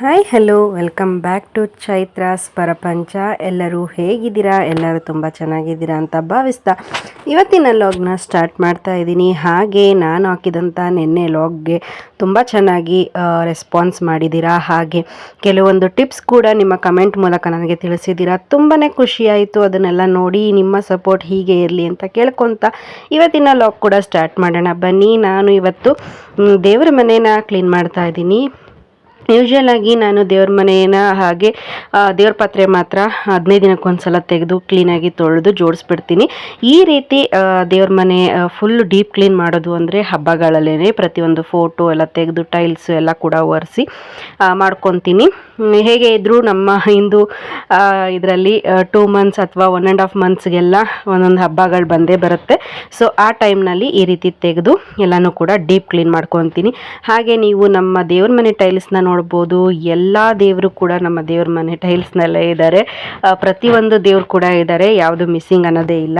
Hi, hello, welcome back to Chaitra's Parapancha. ಎಲ್ಲರೂ ಹೇಗಿದ್ದೀರಾ? ಎಲ್ಲರೂ ತುಂಬ ಚೆನ್ನಾಗಿದ್ದೀರಾ ಅಂತ ಭಾವಿಸ್ತಾ ಇವತ್ತಿನ ಲಾಗ್ನ ಸ್ಟಾರ್ಟ್ ಮಾಡ್ತಾ ಇದ್ದೀನಿ. ಹಾಗೆ ನಾನು ಹಾಕಿದಂಥ ನಿನ್ನೆ ಲಾಗ್ಗೆ ತುಂಬ ಚೆನ್ನಾಗಿ ರೆಸ್ಪಾನ್ಸ್ ಮಾಡಿದ್ದೀರಾ? ಹಾಗೆ ಕೆಲವೊಂದು ಟಿಪ್ಸ್ ಕೂಡ ನಿಮ್ಮ ಕಮೆಂಟ್ ಮೂಲಕ ನನಗೆ ತಿಳಿಸಿದ್ದೀರಾ? ತುಂಬಾ ಖುಷಿಯಾಯಿತು. ಅದನ್ನೆಲ್ಲ ನೋಡಿ ನಿಮ್ಮ ಸಪೋರ್ಟ್ ಹೀಗೆ ಇರಲಿ ಅಂತ ಕೇಳ್ಕೊತ ಇವತ್ತಿನ ಲಾಗ್ ಕೂಡ ಸ್ಟಾರ್ಟ್ ಮಾಡೋಣ. ಬನ್ನಿ, ನಾನು ಇವತ್ತು ದೇವರ ಮನೇನ ಕ್ಲೀನ್ ಮಾಡ್ತಾ ಇದ್ದೀನಿ. ಯೂಶ್ವಲ್ ಆಗಿ ನಾನು ದೇವ್ರ ಮನೆಯನ್ನ ಹಾಗೆ ದೇವ್ರ ಪಾತ್ರೆ ಮಾತ್ರ ಹದಿನೈದು ದಿನಕ್ಕೊಂದ್ಸಲ ತೆಗೆದು ಕ್ಲೀನಾಗಿ ತೊಳೆದು ಜೋಡಿಸ್ಬಿಡ್ತೀನಿ. ಈ ರೀತಿ ದೇವ್ರ ಮನೆ ಫುಲ್ ಡೀಪ್ ಕ್ಲೀನ್ ಮಾಡೋದು ಅಂದರೆ ಹಬ್ಬಗಳಲ್ಲೇ ಪ್ರತಿಯೊಂದು ಫೋಟೋ ಎಲ್ಲ ತೆಗೆದು ಟೈಲ್ಸ್ ಎಲ್ಲ ಕೂಡ ಒರೆಸಿ ಮಾಡ್ಕೊತೀನಿ. ಹೇಗೆ ಇದ್ದರೂ ನಮ್ಮ ಹಿಂದೂ ಇದರಲ್ಲಿ ಟೂ ಮಂತ್ಸ್ ಅಥವಾ ಒನ್ ಆ್ಯಂಡ್ ಆಫ್ ಮಂತ್ಸ್ಗೆಲ್ಲ ಒಂದೊಂದು ಹಬ್ಬಗಳು ಬಂದೇ ಬರುತ್ತೆ. ಸೊ ಆ ಟೈಮ್ನಲ್ಲಿ ಈ ರೀತಿ ತೆಗೆದು ಎಲ್ಲನೂ ಕೂಡ ಡೀಪ್ ಕ್ಲೀನ್ ಮಾಡ್ಕೊತೀನಿ. ಹಾಗೆ ನೀವು ನಮ್ಮ ದೇವ್ರ ಮನೆ ಟೈಲ್ಸ್ನ ನೋಡ್ಬೋದು. ಎಲ್ಲ ದೇವರು ಕೂಡ ನಮ್ಮ ದೇವ್ರ ಮನೆ ಟೈಲ್ಸ್ನಲ್ಲೇ ಇದ್ದಾರೆ ಪ್ರತಿಯೊಂದು ದೇವ್ರು ಕೂಡ ಇದ್ದಾರೆ ಯಾವುದು ಮಿಸ್ಸಿಂಗ್ ಅನ್ನೋದೇ ಇಲ್ಲ.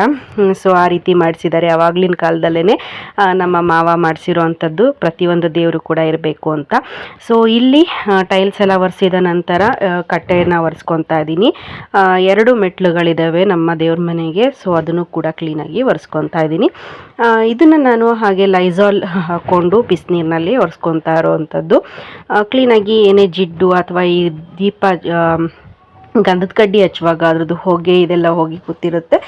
ಸೊ ಆ ರೀತಿ ಮಾಡಿಸಿದ್ದಾರೆ ಅವಾಗ್ಲಿನ ಕಾಲದಲ್ಲೇ ನಮ್ಮ ಮಾವ ಮಾಡಿಸಿರೋ ಅಂಥದ್ದು ಪ್ರತಿಯೊಂದು ದೇವರು ಕೂಡ ಇರಬೇಕು ಅಂತ. ಸೊ ಇಲ್ಲಿ ಟೈಲ್ಸ್ ಎಲ್ಲ ಒರೆಸಿದ ನಂತರ ಕಟ್ಟೆಯನ್ನು ಒರೆಸ್ಕೊತಾ ಇದ್ದೀನಿ. ಎರಡು ಮೆಟ್ಲುಗಳಿದ್ದಾವೆ ನಮ್ಮ ದೇವ್ರ ಮನೆಗೆ. ಸೊ ಅದನ್ನು ಕೂಡ ಕ್ಲೀನಾಗಿ ಒರೆಸ್ಕೊತಾ ಇದ್ದೀನಿ. ಇದನ್ನು ನಾನು ಹಾಗೆ ಲೈಸಾಲ್ ಹಾಕ್ಕೊಂಡು ಬಿಸಿನೀರಿನಲ್ಲಿ ಒರೆಸ್ಕೊತಾ ಇರೋವಂಥದ್ದು ಕ್ಲೀನಾಗಿ ಏನೇ ಜಿಡ್ಡು ಅಥವಾ ಈ ದೀಪ ಗಂಧದ ಕಡ್ಡಿ ಹಚ್ಚುವಾಗ ಅದ್ರದ್ದು ಹೊಗೆ ಇದೆಲ್ಲ ಹೋಗಿ ಕೂತಿರುತ್ತೆ.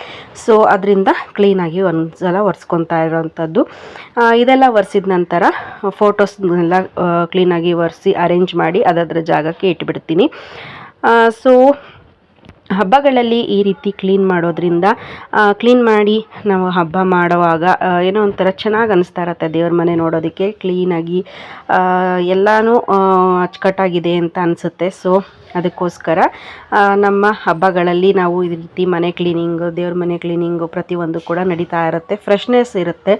ಸೊ ಅದರಿಂದ ಕ್ಲೀನಾಗಿ ಒಂದ್ಸಲ ಒರೆಸ್ಕೊತಾ ಇರೋವಂಥದ್ದು ಇದೆಲ್ಲ ಒರೆಸಿದ ನಂತರ ಫೋಟೋಸ್ನೆಲ್ಲ ಕ್ಲೀನಾಗಿ ಒರೆಸಿ ಅರೇಂಜ್ ಮಾಡಿ ಅದರ ಜಾಗಕ್ಕೆ ಇಟ್ಬಿಡ್ತೀನಿ. ಸೊ ಹಬ್ಬಗಳಲ್ಲಿ ಈ ರೀತಿ ಕ್ಲೀನ್ ಮಾಡೋದ್ರಿಂದ ಕ್ಲೀನ್ ಮಾಡಿ ನಾವು ಹಬ್ಬ ಮಾಡುವಾಗ ಏನೋ ಒಂಥರ ಚೆನ್ನಾಗಿ ಅನಿಸ್ತಾ ಇರತ್ತೆ ದೇವ್ರ ಮನೆ ನೋಡೋದಕ್ಕೆ. ಕ್ಲೀನಾಗಿ ಎಲ್ಲನೂ ಅಚ್ಚುಕಟ್ಟಾಗಿದೆ ಅಂತ ಅನಿಸುತ್ತೆ. ಸೊ ಅದಕ್ಕೋಸ್ಕರ ನಮ್ಮ ಹಬ್ಬಗಳಲ್ಲಿ ನಾವು ಈ ರೀತಿ ಮನೆ ಕ್ಲೀನಿಂಗು ದೇವ್ರ ಮನೆ ಕ್ಲೀನಿಂಗು ಪ್ರತಿಯೊಂದು ಕೂಡ ನಡೀತಾ ಇರುತ್ತೆ. ಫ್ರೆಶ್ನೆಸ್ ಇರುತ್ತೆ.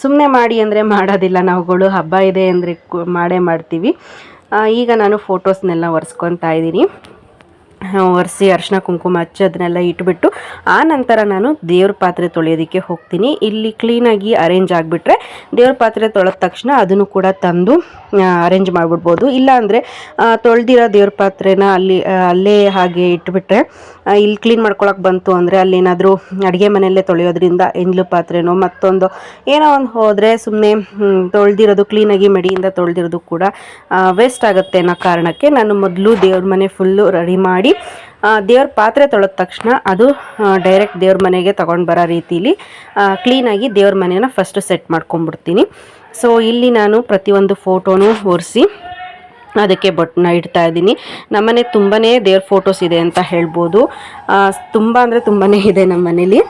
ಸುಮ್ಮನೆ ಮಾಡಿ ಅಂದರೆ ಮಾಡೋದಿಲ್ಲ. ನಾವುಗಳು ಹಬ್ಬ ಇದೆ ಅಂದರೆ ಮಾಡೇ ಮಾಡ್ತೀವಿ. ಈಗ ನಾನು ಫೋಟೋಸ್ನೆಲ್ಲ ಒರೆಸ್ಕೊತಾ ಇದ್ದೀನಿ. ಒರೆಸಿ ಅರಿಶಿನ ಕುಂಕುಮ ಹಚ್ಚಿ ಅದನ್ನೆಲ್ಲ ಇಟ್ಬಿಟ್ಟು, ಆ ನಂತರ ನಾನು ದೇವ್ರ ಪಾತ್ರೆ ತೊಳೆಯೋದಕ್ಕೆ ಹೋಗ್ತೀನಿ. ಇಲ್ಲಿ ಕ್ಲೀನಾಗಿ ಅರೇಂಜ್ ಆಗಿಬಿಟ್ರೆ ದೇವ್ರ ಪಾತ್ರೆ ತೊಳೆದ ತಕ್ಷಣ ಅದನ್ನು ಕೂಡ ತಂದು ಅರೇಂಜ್ ಮಾಡಿಬಿಡ್ಬೋದು. ಇಲ್ಲಾಂದರೆ ತೊಳೆದಿರೋ ದೇವ್ರ ಪಾತ್ರೆನ ಅಲ್ಲಿ, ಅಲ್ಲೇ ಹಾಗೆ ಇಟ್ಬಿಟ್ರೆ ಇಲ್ಲಿ ಕ್ಲೀನ್ ಮಾಡ್ಕೊಳಕ್ಕೆ ಬಂತು ಅಂದರೆ ಅಲ್ಲೇನಾದರೂ ಅಡುಗೆ ಮನೆಯಲ್ಲೇ ತೊಳೆಯೋದ್ರಿಂದ ಎಂಡ್ಲು ಪಾತ್ರೆನೋ ಮತ್ತೊಂದು ಏನೋ ಒಂದು ಹೋದರೆ ಸುಮ್ಮನೆ ತೊಳೆದಿರೋದು ಕ್ಲೀನಾಗಿ ಮಡಿಯಿಂದ ತೊಳೆದಿರೋದು ಕೂಡ ವೇಸ್ಟ್ ಆಗುತ್ತೆ ಅನ್ನೋ ಕಾರಣಕ್ಕೆ ನಾನು ಮೊದಲು ದೇವ್ರ ಮನೆ ಫುಲ್ಲು ರೆಡಿ ಮಾಡಿ ದೇವ್ರ ಪಾತ್ರೆ ತೊಳೆದ ತಕ್ಷಣ ಅದು ಡೈರೆಕ್ಟ್ ದೇವ್ರ ಮನೆಗೆ ತೊಗೊಂಡು ಬರೋ ರೀತಿಲಿ ಕ್ಲೀನಾಗಿ ದೇವ್ರ ಮನೇನ ಫಸ್ಟ್ ಸೆಟ್ ಮಾಡ್ಕೊಂಡ್ಬಿಡ್ತೀನಿ. ಸೊ ಇಲ್ಲಿ ನಾನು ಪ್ರತಿಯೊಂದು ಫೋಟೋನೂ ಒರೆಸಿ ಅದಕ್ಕೆ ಬೊಟ್ಟನ್ನ ಇಡ್ತಾ ಇದ್ದೀನಿ. ನಮ್ಮನೆ ತುಂಬಾ ದೇವ್ರ ಫೋಟೋಸ್ ಇದೆ ಅಂತ ಹೇಳ್ಬೋದು. ತುಂಬ ಅಂದರೆ ತುಂಬಾ ಇದೆ ನಮ್ಮ ಮನೇಲಿ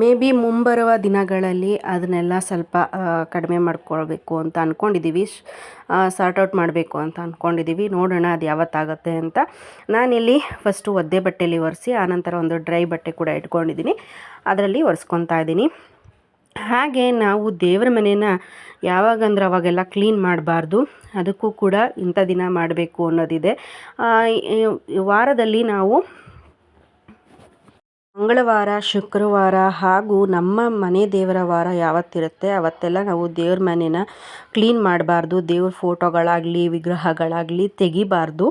ಮೇ ಬಿ ಮುಂಬರುವ ದಿನಗಳಲ್ಲಿ ಅದನ್ನೆಲ್ಲ ಸ್ವಲ್ಪ ಕಡಿಮೆ ಮಾಡ್ಕೊಳ್ಬೇಕು ಅಂತ ಅಂದ್ಕೊಂಡಿದ್ದೀವಿ ಸಾರ್ಟ್ ಔಟ್ ಮಾಡಬೇಕು ಅಂತ ಅಂದ್ಕೊಂಡಿದ್ದೀವಿ ನೋಡೋಣ ಅದು ಯಾವತ್ತಾಗುತ್ತೆ ಅಂತ. ನಾನಿಲ್ಲಿ ಫಸ್ಟು ಒದ್ದೆ ಬಟ್ಟೆಯಲ್ಲಿ ಒರೆಸಿ, ಆನಂತರ ಒಂದು ಡ್ರೈ ಬಟ್ಟೆ ಕೂಡ ಇಟ್ಕೊಂಡಿದ್ದೀನಿ ಅದರಲ್ಲಿ ಒರೆಸ್ಕೊತಾ ಇದ್ದೀನಿ. ಹಾಗೆ ನಾವು ದೇವರ ಮನೇನ ಯಾವಾಗಂದ್ರೆ ಅವಾಗೆಲ್ಲ ಕ್ಲೀನ್ ಮಾಡಬಾರ್ದು. ಅದಕ್ಕೂ ಕೂಡ ಇಂಥ ದಿನ ಮಾಡಬೇಕು ಅನ್ನೋದಿದೆ. ವಾರದಲ್ಲಿ ನಾವು ಮಂಗಳವಾರ, ಶುಕ್ರವಾರ ಹಾಗೂ ನಮ್ಮ ಮನೆ ದೇವರ ವಾರ ಯಾವತ್ತಿರುತ್ತೆ, ಅವತ್ತೆಲ್ಲ ನಾವು ದೇವ್ರ ಮನೇನ ಕ್ಲೀನ್ ಮಾಡಬಾರ್ದು. ದೇವ್ರ ಫೋಟೋಗಳಾಗಲಿ, ವಿಗ್ರಹಗಳಾಗಲಿ ತೆಗಿಬಾರ್ದು.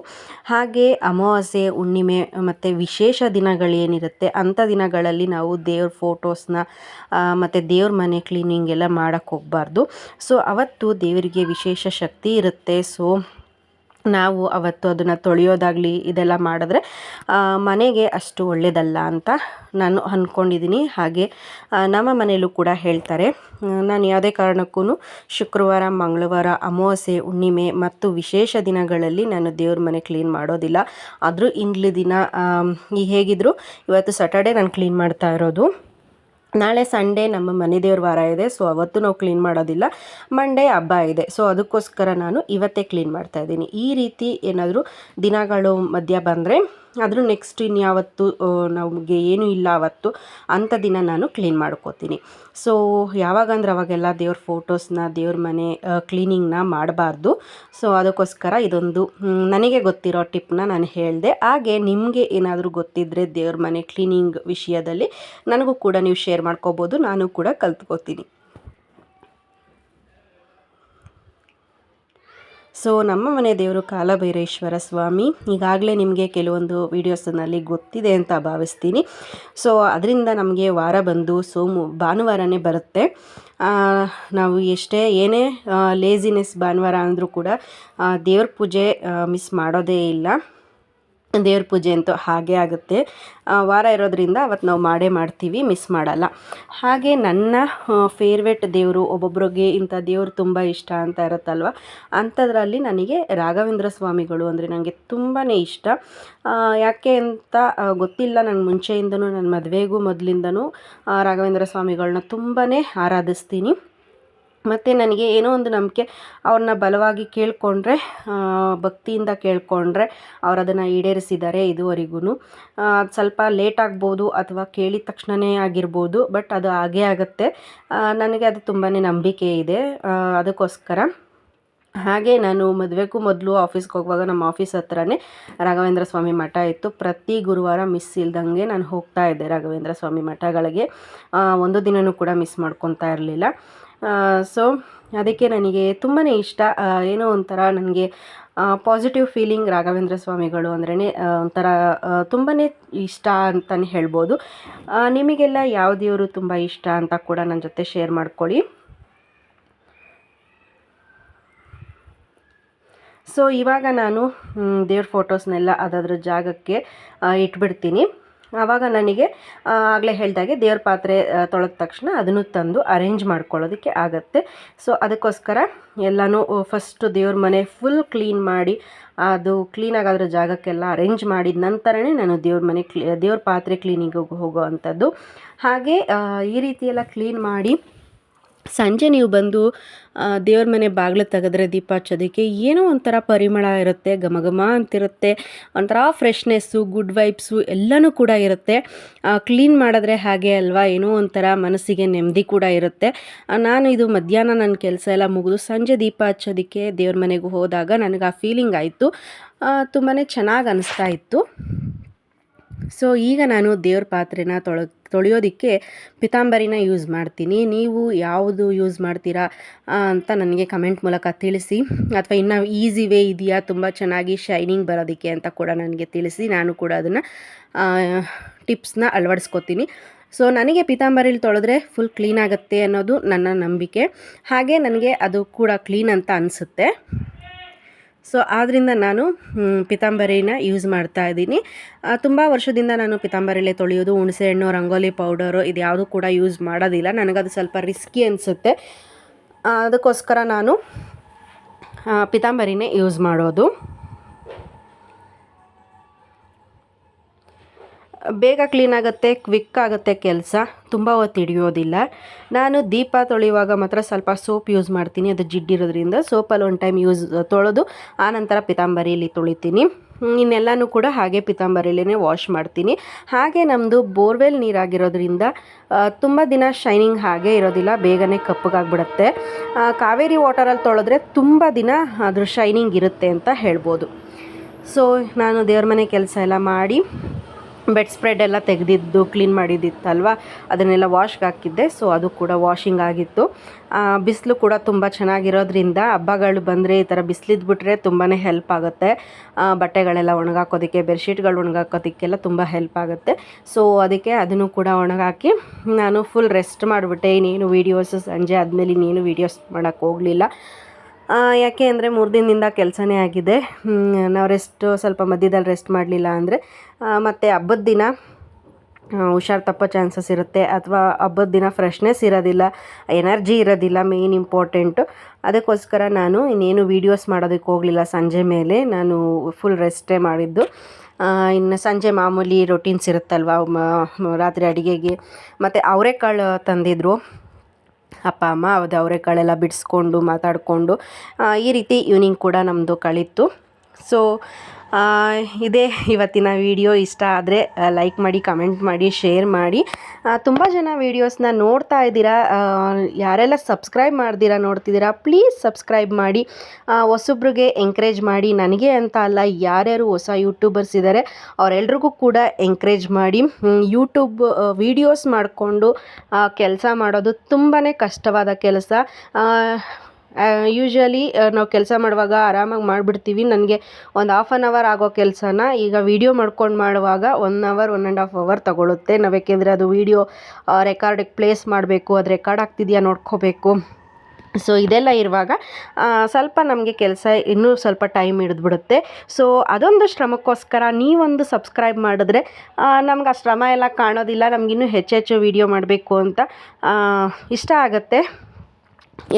ಹಾಗೆ ಅಮಾವಾಸ್ಯೆ, ಹುಣ್ಣಿಮೆ ಮತ್ತು ವಿಶೇಷ ದಿನಗಳೇನಿರುತ್ತೆ, ಅಂಥ ದಿನಗಳಲ್ಲಿ ನಾವು ದೇವ್ರ ಫೋಟೋಸ್ನ ಮತ್ತು ದೇವ್ರ ಮನೆ ಕ್ಲೀನಿಂಗ್ ಎಲ್ಲ ಮಾಡೋಕ್ಕೆ ಹೋಗಬಾರ್ದು. ಸೊ, ಅವತ್ತು ದೇವರಿಗೆ ವಿಶೇಷ ಶಕ್ತಿ ಇರುತ್ತೆ. ಸೊ ನಾವು ಅವತ್ತು ಅದನ್ನು ತೊಳೆಯೋದಾಗಲಿ ಇದೆಲ್ಲ ಮಾಡಿದ್ರೆ ಮನೆಗೆ ಅಷ್ಟು ಒಳ್ಳೆಯದಲ್ಲ ಅಂತ ನಾನು ಅಂದ್ಕೊಂಡಿದ್ದೀನಿ ಹಾಗೆ ನಮ್ಮ ಮನೆಯಲ್ಲೂ ಕೂಡ ಹೇಳ್ತಾರೆ ನಾನು ಯಾವುದೇ ಕಾರಣಕ್ಕೂ ಶುಕ್ರವಾರ, ಮಂಗಳವಾರ, ಅಮಾವಾಸ್ಯೆ, ಹುಣ್ಣಿಮೆ ಮತ್ತು ವಿಶೇಷ ದಿನಗಳಲ್ಲಿ ನಾನು ದೇವ್ರ ಮನೆ ಕ್ಲೀನ್ ಮಾಡೋದಿಲ್ಲ. ಆದರೂ ಇಂಗ್ಲ ದಿನ ಈ ಹೇಗಿದ್ದರೂ ಇವತ್ತು ಸ್ಯಾಟರ್ಡೇ ನಾನು ಕ್ಲೀನ್ ಮಾಡ್ತಾ ಇರೋದು. ನಾಳೆ ಸಂಡೇ ನಮ್ಮ ಮನೆ ದೇವ್ರ ವಾರ ಇದೆ ಸೊ ಅವತ್ತು ನಾವು ಕ್ಲೀನ್ ಮಾಡೋದಿಲ್ಲ. ಮಂಡೇ ಹಬ್ಬ ಇದೆ ಸೊ ಅದಕ್ಕೋಸ್ಕರ ನಾನು ಇವತ್ತೇ ಕ್ಲೀನ್ ಮಾಡ್ತಾ ಇದ್ದೀನಿ. ಈ ರೀತಿ ಏನಾದರೂ ದಿನಗಳು ಮಧ್ಯ ಬಂದರೆ ಅದ್ರ ನೆಕ್ಸ್ಟ್ ಇನ್ಯಾವತ್ತು ನಮಗೆ ಏನೂ ಇಲ್ಲ ಅವತ್ತು ಅಂಥ ದಿನ ನಾನು ಕ್ಲೀನ್ ಮಾಡ್ಕೋತೀನಿ. ಸೊ ಯಾವಾಗಂದ್ರೆ ಅವಾಗೆಲ್ಲ ದೇವ್ರ ಫೋಟೋಸ್ನ ದೇವ್ರ ಮನೆ ಕ್ಲೀನಿಂಗ್ನ ಮಾಡಬಾರ್ದು. ಸೊ ಅದಕ್ಕೋಸ್ಕರ ಇದೊಂದು ನನಗೆ ಗೊತ್ತಿರೋ ಟಿಪ್ನ ನಾನು ಹೇಳಿದೆ. ಹಾಗೆ ನಿಮಗೆ ಏನಾದರೂ ಗೊತ್ತಿದ್ದರೆ ದೇವ್ರ ಮನೆ ಕ್ಲೀನಿಂಗ್ ವಿಷಯದಲ್ಲಿ ನನಗೂ ಕೂಡ ನೀವು ಶೇರ್ ಮಾಡ್ಕೋಬೋದು, ನಾನು ಕೂಡ ಕಲ್ತ್ಕೋತೀನಿ. ಸೊ ನಮ್ಮ ಮನೆ ದೇವರು ಕಾಲಭೈರೇಶ್ವರ ಸ್ವಾಮಿ, ಈಗಾಗಲೇ ನಿಮಗೆ ಕೆಲವೊಂದು ವೀಡಿಯೋಸ್ನಲ್ಲಿ ಗೊತ್ತಿದೆ ಅಂತ ಭಾವಿಸ್ತೀನಿ. ಸೊ ಅದರಿಂದ ನಮಗೆ ವಾರ ಬಂದು ಸೋಮು, ಭಾನುವಾರನೇ ಬರುತ್ತೆ. ನಾವು ಎಷ್ಟೇ ಏನೇ ಲೇಸಿನೆಸ್ ಭಾನುವಾರ ಅಂದರೂ ಕೂಡ ದೇವ್ರ ಪೂಜೆ ಮಿಸ್ ಮಾಡೋದೇ ಇಲ್ಲ. ದೇವ್ರ ಪೂಜೆ ಅಂತೂ ಹಾಗೆ ಆಗುತ್ತೆ. ವಾರ ಇರೋದ್ರಿಂದ ಅವತ್ತು ನಾವು ಮಾಡೇ ಮಾಡ್ತೀವಿ, ಮಿಸ್ ಮಾಡಲ್ಲ. ಹಾಗೆ ನನ್ನ ಫೇವ್ರೆಟ್ ದೇವರು, ಒಬ್ಬೊಬ್ರಿಗೆ ಇಂಥ ದೇವರು ತುಂಬ ಇಷ್ಟ ಅಂತ ಇರುತ್ತಲ್ವ? ಅಂಥದ್ರಲ್ಲಿ ನನಗೆ ರಾಘವೇಂದ್ರ ಸ್ವಾಮಿಗಳು ಅಂದರೆ ನನಗೆ ತುಂಬಾ ಇಷ್ಟ. ಯಾಕೆ ಅಂತ ಗೊತ್ತಿಲ್ಲ ನನಗೆ ಮುಂಚೆಯಿಂದನೂ ನನ್ನ ಮದುವೆಗೂ ಮೊದಲಿಂದನೂ ರಾಘವೇಂದ್ರ ಸ್ವಾಮಿಗಳನ್ನ ತುಂಬಾ ಆರಾಧಿಸ್ತೀನಿ. ಮತ್ತು ನನಗೆ ಏನೋ ಒಂದು ನಂಬಿಕೆ ಅವ್ರನ್ನ ಬಲವಾಗಿ ಕೇಳಿಕೊಂಡ್ರೆ ಭಕ್ತಿಯಿಂದ ಕೇಳಿಕೊಂಡ್ರೆ ಅವ್ರು ಅದನ್ನು ಈಡೇರಿಸಿದ್ದಾರೆ ಇದುವರೆಗೂ ಅದು ಸ್ವಲ್ಪ ಲೇಟ್ ಆಗ್ಬೋದು ಅಥವಾ ಕೇಳಿದ ತಕ್ಷಣವೇ ಆಗಿರ್ಬೋದು, ಬಟ್ ಅದು ಆಗೇ ಆಗುತ್ತೆ. ನನಗೆ ಅದು ತುಂಬಾ ನಂಬಿಕೆ ಇದೆ ಅದಕ್ಕೋಸ್ಕರ. ಹಾಗೆ ನಾನು ಮದುವೆಗೂ ಮೊದಲು ಆಫೀಸ್ಗೆ ಹೋಗುವಾಗ ನಮ್ಮ ಆಫೀಸ್ ಹತ್ರನೇ ರಾಘವೇಂದ್ರ ಸ್ವಾಮಿ ಮಠ ಇತ್ತು. ಪ್ರತಿ ಗುರುವಾರ ಮಿಸ್ ಇಲ್ದಂಗೆ ನಾನು ಹೋಗ್ತಾ ಇದ್ದೆ ರಾಘವೇಂದ್ರ ಸ್ವಾಮಿ ಮಠಗಳಿಗೆ. ಒಂದು ದಿನವೂ ಕೂಡ ಮಿಸ್ ಮಾಡ್ಕೊತಾ ಇರಲಿಲ್ಲ. ಸೊ ಅದಕ್ಕೆ ನನಗೆ ತುಂಬಾ ಇಷ್ಟ ಏನೋ ಒಂಥರ ನನಗೆ ಪಾಸಿಟಿವ್ ಫೀಲಿಂಗ್ ರಾಘವೇಂದ್ರ ಸ್ವಾಮಿಗಳು ಅಂದ್ರೇ ಒಂಥರ ತುಂಬಾ ಇಷ್ಟ ಅಂತಲೇ ಹೇಳ್ಬೋದು. ನಿಮಗೆಲ್ಲ ಯಾವ ದೇವರು ತುಂಬ ಇಷ್ಟ ಅಂತ ಕೂಡ ನನ್ನ ಜೊತೆ ಶೇರ್ ಮಾಡ್ಕೊಳ್ಳಿ. ಸೊ ಇವಾಗ ನಾನು ದೇವ್ರ ಫೋಟೋಸ್ನೆಲ್ಲ ಅದಾದ್ರ ಜಾಗಕ್ಕೆ ಇಟ್ಬಿಡ್ತೀನಿ. ಆವಾಗ ನನಗೆ ಆಗಲೇ ಹೇಳಿದಾಗೆ ದೇವ್ರ ಪಾತ್ರೆ ತೊಳೆದ ತಕ್ಷಣ ಅದನ್ನು ತಂದು ಅರೇಂಜ್ ಮಾಡ್ಕೊಳ್ಳೋದಕ್ಕೆ ಆಗುತ್ತೆ. ಸೊ ಅದಕ್ಕೋಸ್ಕರ ಎಲ್ಲನೂ ಫಸ್ಟು ದೇವ್ರ ಮನೆ ಫುಲ್ ಕ್ಲೀನ್ ಮಾಡಿ, ಅದು ಕ್ಲೀನಾಗಿ ಅದರ ಜಾಗಕ್ಕೆಲ್ಲ ಅರೇಂಜ್ ಮಾಡಿದ ನಂತರನೇ ನಾನು ದೇವ್ರ ಮನೆ ಕ್ಲೀ ದೇವ್ರ ಪಾತ್ರೆ ಕ್ಲೀನಿಂಗಿಗೆ ಹೋಗೋ ಅಂಥದ್ದು. ಹಾಗೆ ಈ ರೀತಿ ಎಲ್ಲ ಕ್ಲೀನ್ ಮಾಡಿ ಸಂಜೆ ನೀವು ಬಂದು ದೇವ್ರ ಮನೆ ಬಾಗಿಲು ತೆಗೆದ್ರೆ ದೀಪ ಹಚ್ಚೋದಕ್ಕೆ ಏನೋ ಒಂಥರ ಪರಿಮಳ ಇರುತ್ತೆ ಘಮ ಘಮ ಅಂತಿರುತ್ತೆ, ಒಂಥರ ಫ್ರೆಶ್ನೆಸ್ಸು ಗುಡ್ ವೈಬ್ಸು ಎಲ್ಲನೂ ಕೂಡ ಇರುತ್ತೆ. ಕ್ಲೀನ್ ಮಾಡಿದ್ರೆ ಹಾಗೆ ಅಲ್ವಾ? ಏನೋ ಒಂಥರ ಮನಸ್ಸಿಗೆ ನೆಮ್ಮದಿ ಕೂಡ ಇರುತ್ತೆ. ನಾನು ಇದು ಮಧ್ಯಾಹ್ನ ನನ್ನ ಕೆಲಸ ಎಲ್ಲ ಮುಗಿದು ಸಂಜೆ ದೀಪ ಹಚ್ಚೋದಕ್ಕೆ ದೇವ್ರ ಮನೆಗೆ ಹೋದಾಗ ನನಗೆ ಆ ಫೀಲಿಂಗ್ ಆಯಿತು. ತುಂಬಾ ಚೆನ್ನಾಗಿ ಅನಿಸ್ತಾ ಇತ್ತು. ಸೊ ಈಗ ನಾನು ದೇವ್ರ ಪಾತ್ರೆನ ತೊಳ ತೊಳೆಯೋದಕ್ಕೆ ಪಿತಾಂಬರಿನ ಯೂಸ್ ಮಾಡ್ತೀನಿ. ನೀವು ಯಾವುದು ಯೂಸ್ ಮಾಡ್ತೀರಾ ಅಂತ ನನಗೆ ಕಮೆಂಟ್ ಮೂಲಕ ತಿಳಿಸಿ. ಅಥವಾ ಇನ್ನು ಈಸಿ ವೇ ಇದೆಯಾ, ತುಂಬ ಚೆನ್ನಾಗಿ ಶೈನಿಂಗ್ ಬರೋದಕ್ಕೆ ಅಂತ ಕೂಡ ನನಗೆ ತಿಳಿಸಿ. ನಾನು ಕೂಡ ಅದನ್ನು ಟಿಪ್ಸ್ನ ಅಳವಡಿಸ್ಕೊತೀನಿ. ಸೊ ನನಗೆ ಪಿತಾಂಬರಿಲಿ ತೊಳೆದ್ರೆ ಫುಲ್ ಕ್ಲೀನ್ ಆಗುತ್ತೆ ಅನ್ನೋದು ನನ್ನ ನಂಬಿಕೆ. ಹಾಗೆ ನನಗೆ ಅದು ಕೂಡ ಕ್ಲೀನ್ ಅಂತ ಅನಿಸುತ್ತೆ. ಸೊ ಆದ್ದರಿಂದ ನಾನು ಪಿತಾಂಬರಿನ ಯೂಸ್ ಮಾಡ್ತಾ ಇದ್ದೀನಿ. ತುಂಬ ವರ್ಷದಿಂದ ನಾನು ಪಿತಾಂಬರಿಲೇ ತೊಳೆಯೋದು, ಹುಣಸೆ ಹಣ್ಣು, ರಂಗೋಲಿ ಪೌಡರು ಇದು ಯಾವುದೂ ಕೂಡ ಯೂಸ್ ಮಾಡೋದಿಲ್ಲ. ನನಗದು ಸ್ವಲ್ಪ ರಿಸ್ಕಿ ಅನಿಸುತ್ತೆ. ಅದಕ್ಕೋಸ್ಕರ ನಾನು ಪಿತಾಂಬರಿನೇ ಯೂಸ್ ಮಾಡೋದು. ಬೇಗ ಕ್ಲೀನ್ ಆಗುತ್ತೆ, ಕ್ವಿಕ್ ಆಗುತ್ತೆ ಕೆಲಸ. ತುಂಬ ಹೊತ್ತು ಹಿಡಿಯೋದಿಲ್ಲ. ನಾನು ದೀಪ ತೊಳೆಯುವಾಗ ಮಾತ್ರ ಸ್ವಲ್ಪ ಸೋಪ್ ಯೂಸ್ ಮಾಡ್ತೀನಿ. ಅದು ಜಿಡ್ಡಿರೋದ್ರಿಂದ ಸೋಪಲ್ಲಿ ಒನ್ ಟೈಮ್ ಯೂಸ್ ತೊಳೆದು ಆನಂತರ ಪಿತಾಂಬರಿಯಲ್ಲಿ ತೊಳಿತೀನಿ. ಇನ್ನೆಲ್ಲನೂ ಕೂಡ ಹಾಗೆ ಪಿತಾಂಬರಿಲೇ ವಾಶ್ ಮಾಡ್ತೀನಿ. ಹಾಗೆ ನಮ್ಮದು ಬೋರ್ವೆಲ್ ನೀರಾಗಿರೋದ್ರಿಂದ ತುಂಬ ದಿನ ಶೈನಿಂಗ್ ಹಾಗೆ ಇರೋದಿಲ್ಲ. ಬೇಗನೆ ಕಪ್ಪಗಾಗ್ಬಿಡುತ್ತೆ. ಕಾವೇರಿ ವಾಟರಲ್ಲಿ ತೊಳೆದ್ರೆ ತುಂಬ ದಿನ ಅದ್ರ ಶೈನಿಂಗ್ ಇರುತ್ತೆ ಅಂತ ಹೇಳ್ಬೋದು. ಸೊ, ನಾನು ದೇವ್ರ ಮನೆ ಕೆಲಸ ಎಲ್ಲ ಮಾಡಿ ಬೆಡ್ ಸ್ಪ್ರೆಡ್ ಎಲ್ಲ ತೆಗೆದಿದ್ದು ಕ್ಲೀನ್ ಮಾಡಿದ್ದಿತ್ತಲ್ವ ಅದನ್ನೆಲ್ಲ ವಾಶ್ಗೆ ಹಾಕಿದ್ದೆ ಸೊ ಅದು ಕೂಡ ವಾಷಿಂಗ್ ಆಗಿತ್ತು. ಬಿಸಿಲು ಕೂಡ ತುಂಬ ಚೆನ್ನಾಗಿರೋದ್ರಿಂದ ಹಬ್ಬಗಳು ಬಂದರೆ ಈ ಥರ ಬಿಸಿಲಿದ್ಬಿಟ್ರೆ ತುಂಬಾ ಹೆಲ್ಪ್ ಆಗುತ್ತೆ. ಬಟ್ಟೆಗಳೆಲ್ಲ ಒಣಗಾಕೋದಕ್ಕೆ ಬೆಡ್ಶೀಟ್ಗಳು ಒಣಗಾಕೋದಕ್ಕೆಲ್ಲ ತುಂಬ ಹೆಲ್ಪ್ ಆಗುತ್ತೆ. ಸೊ ಅದಕ್ಕೆ ಅದನ್ನು ಕೂಡ ಒಣಗಾಕಿ ನಾನು ಫುಲ್ ರೆಸ್ಟ್ ಮಾಡಿಬಿಟ್ಟೆ. ಇನ್ನೇನು ವೀಡಿಯೋಸ್ ಸಂಜೆ ಆದಮೇಲೆ ಇನ್ನೇನು ವೀಡಿಯೋಸ್ ಮಾಡೋಕ್ಕೆ ಹೋಗಲಿಲ್ಲ. ಯಾಕೆ ಅಂದರೆ ಮೂರು ದಿನದಿಂದ ಕೆಲಸನೇ ಆಗಿದೆ. ನಾವು ರೆಸ್ಟು ಸ್ವಲ್ಪ ಮಧ್ಯದಲ್ಲಿ ರೆಸ್ಟ್ ಮಾಡಲಿಲ್ಲ ಅಂದರೆ ಮತ್ತು ಹಬ್ಬದ ದಿನ ಹುಷಾರು ತಪ್ಪೋ ಚಾನ್ಸಸ್ ಇರುತ್ತೆ ಅಥವಾ ಹಬ್ಬದ ದಿನ ಫ್ರೆಶ್ನೆಸ್ ಇರೋದಿಲ್ಲ ಎನರ್ಜಿ ಇರೋದಿಲ್ಲ ಮೇಯ್ನ್ ಇಂಪಾರ್ಟೆಂಟು ಅದಕ್ಕೋಸ್ಕರ ನಾನು ಇನ್ನೇನು ವೀಡಿಯೋಸ್ ಮಾಡೋದಕ್ಕೆ ಹೋಗಲಿಲ್ಲ ಸಂಜೆ ಮೇಲೆ. ನಾನು ಫುಲ್ ರೆಸ್ಟೇ ಮಾಡಿದ್ದು. ಇನ್ನು ಸಂಜೆ ಮಾಮೂಲಿ ರೊಟೀನ್ಸ್ ಇರುತ್ತಲ್ವ ರಾತ್ರಿ ಅಡುಗೆಗೆ. ಮತ್ತು ಅವರೆಕಾಳು ತಂದಿದ್ರು. ಅಪ್ಪ ಅಮ್ಮ ಅದು ಅವರೆಕಾಳೆಲ್ಲ ಬಿಡಿಸ್ಕೊಂಡು ಮಾತಾಡಿಕೊಂಡು ಈ ರೀತಿ ಈವ್ನಿಂಗ್ ಕೂಡ ನಮ್ಮದು ಕಳೀತು. ಸೊ ಇದೇ ಇವತ್ತಿನ ವಿಡಿಯೋ. ಇಷ್ಟ ಆದರೆ ಲೈಕ್ ಮಾಡಿ ಕಮೆಂಟ್ ಮಾಡಿ ಶೇರ್ ಮಾಡಿ. ತುಂಬ ಜನ ವೀಡಿಯೋಸ್ನ ನೋಡ್ತಾ ಇದ್ದೀರಾ. ಯಾರೆಲ್ಲ ಸಬ್ಸ್ಕ್ರೈಬ್ ಮಾಡ್ದಿರಾ, ನೋಡ್ತಿದ್ದೀರಾ ಪ್ಲೀಸ್ ಸಬ್ಸ್ಕ್ರೈಬ್ ಮಾಡಿ. ಹೊಸೊಬ್ರಿಗೆ ಹೊಸಬ್ರಿಗೆ ಎಂಕರೇಜ್ ಮಾಡಿ. ನನಗೆ ಅಂತ ಅಲ್ಲ, ಯಾರ್ಯಾರು ಹೊಸ ಯೂಟ್ಯೂಬರ್ಸ್ ಇದ್ದಾರೆ ಅವರೆಲ್ರಿಗೂ ಕೂಡ ಎಂಕರೇಜ್ ಮಾಡಿ. ಯೂಟ್ಯೂಬ್ ವೀಡಿಯೋಸ್ ಮಾಡಿಕೊಂಡು ಕೆಲಸ ಮಾಡೋದು ತುಂಬಾ ಕಷ್ಟವಾದ ಕೆಲಸ. ಯೂಶ್ವಲಿ ನಾವು ಕೆಲಸ ಮಾಡುವಾಗ ಆರಾಮಾಗಿ ಮಾಡಿಬಿಡ್ತೀವಿ. ನನಗೆ ಒಂದು ಹಾಫ್ ಆನ್ ಅವರ್ ಆಗೋ ಕೆಲಸನ ಈಗ ವೀಡಿಯೋ ಮಾಡ್ಕೊಂಡು ಮಾಡುವಾಗ one hour one and half hour ತಗೊಳುತ್ತೆ. ನಾವು ಯಾಕೆಂದರೆ ಅದು ವಿಡಿಯೋ ರೆಕಾರ್ಡಿಗೆ ಪ್ಲೇಸ್ ಮಾಡಬೇಕು, ಅದು ರೆಕಾರ್ಡ್ ಆಗ್ತಿದೆಯಾ ನೋಡ್ಕೋಬೇಕು. ಸೊ ಇದೆಲ್ಲ ಇರುವಾಗ ಸ್ವಲ್ಪ ನಮಗೆ ಕೆಲಸ ಇನ್ನೂ ಸ್ವಲ್ಪ ಟೈಮ್ ಹಿಡಿದ್ಬಿಡುತ್ತೆ. ಸೊ ಅದೊಂದು ಶ್ರಮಕ್ಕೋಸ್ಕರ ನೀವೊಂದು ಸಬ್ಸ್ಕ್ರೈಬ್ ಮಾಡಿದ್ರೆ ನಮ್ಗೆ ಆ ಶ್ರಮ ಎಲ್ಲ ಕಾಣೋದಿಲ್ಲ. ನಮಗಿನ್ನೂ ಹೆಚ್ಚೆಚ್ಚು ವೀಡಿಯೋ ಮಾಡಬೇಕು ಅಂತ ಇಷ್ಟ ಆಗುತ್ತೆ.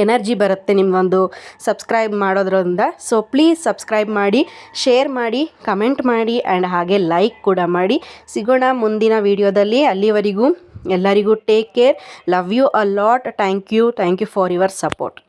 ಎನರ್ಜಿ ಬರುತ್ತೆ ನಿಮ್ಮೊಂದು ಸಬ್ಸ್ಕ್ರೈಬ್ ಮಾಡೋದ್ರಿಂದ. ಸೊ ಪ್ಲೀಸ್ ಸಬ್ಸ್ಕ್ರೈಬ್ ಮಾಡಿ ಶೇರ್ ಮಾಡಿ ಕಮೆಂಟ್ ಮಾಡಿ ಆ್ಯಂಡ್ ಹಾಗೆ ಲೈಕ್ ಕೂಡ ಮಾಡಿ. ಸಿಗೋಣ ಮುಂದಿನ ವೀಡಿಯೋದಲ್ಲಿ ಅಲ್ಲಿವರೆಗೂ ಎಲ್ಲರಿಗೂ take care love you a lot thank you thank you for your support